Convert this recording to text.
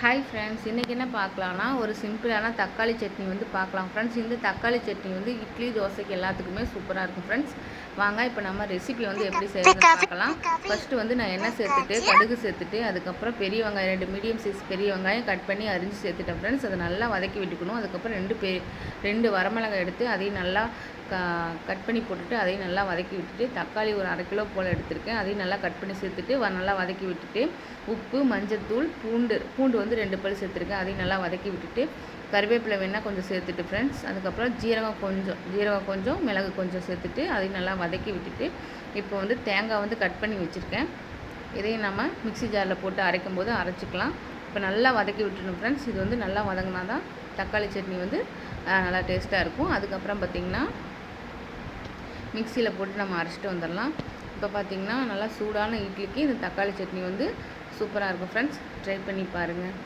Hi friends இன்றைக்கி என்ன பார்க்கலான்னா ஒரு சிம்பிளான தக்காளி சட்னி வந்து பார்க்கலாம். ஃப்ரெண்ட்ஸ் இந்த தக்காளி சட்னி வந்து இட்லி தோசைக்கு எல்லாத்துக்குமே சூப்பராக இருக்கும் ஃப்ரெண்ட்ஸ் வாங்க இப்போ நம்ம ரெசிபி வந்து எப்படி செய்யறது பார்க்கலாம். ஃபஸ்ட்டு வந்து நான் எண்ணெய் சேர்த்துட்டு கடுகு சேர்த்துட்டு அதுக்கப்புறம் பெரிய வெங்காயம் ரெண்டு மீடியம் சைஸ் பெரிய வெங்காயம் கட் பண்ணி அரிஞ்சு சேர்த்துட்டேன் ஃப்ரெண்ட்ஸ் அதை நல்லா வதக்கி விட்டுக்கணும். அதுக்கப்புறம் ரெண்டு பெ ரெண்டு வரமிளகாய் எடுத்து அதையும் நல்லா க கட் பண்ணி போட்டுட்டு அதையும் நல்லா வதக்கி விட்டுட்டு தக்காளி ஒரு அரை கிலோ போல் எடுத்திருக்கேன். அதையும் நல்லா கட் பண்ணி சேர்த்துட்டு நல்லா வதக்கி விட்டுட்டு உப்பு மஞ்சத்தூள் பூண்டு பூண்டு வந்து ரெண்டு பல் சேர்த்துருக்கேன். அதையும் நல்லா வதக்கி விட்டுட்டு கருவேப்பிலை வேணால் கொஞ்சம் சேர்த்துட்டு ஃப்ரெண்ட்ஸ் அதுக்கப்புறம் ஜீரகம் கொஞ்சம் ஜீரகம் கொஞ்சம் மிளகு கொஞ்சம் சேர்த்துட்டு அதையும் நல்லா வதக்கி விட்டுட்டு இப்போ வந்து தேங்காய் வந்து கட் பண்ணி வச்சுருக்கேன். இதையும் நம்ம மிக்ஸி ஜாரில் போட்டு அரைக்கும் போது அரைச்சிக்கலாம். இப்போ நல்லா வதக்கி விட்டுணும் ஃப்ரெண்ட்ஸ் இது வந்து நல்லா வதங்கினா தான் தக்காளி சட்னி வந்து நல்லா டேஸ்ட்டாக இருக்கும். அதுக்கப்புறம் பார்த்திங்கன்னா மிக்சியில் போட்டு நம்ம அரைச்சிட்டு வந்துடலாம். இப்போ பார்த்திங்கன்னா நல்லா சூடான இட்லிக்கு இந்த தக்காளி சட்னி வந்து சூப்பராக இருக்கும். ஃப்ரெண்ட்ஸ் ட்ரை பண்ணி பாருங்கள்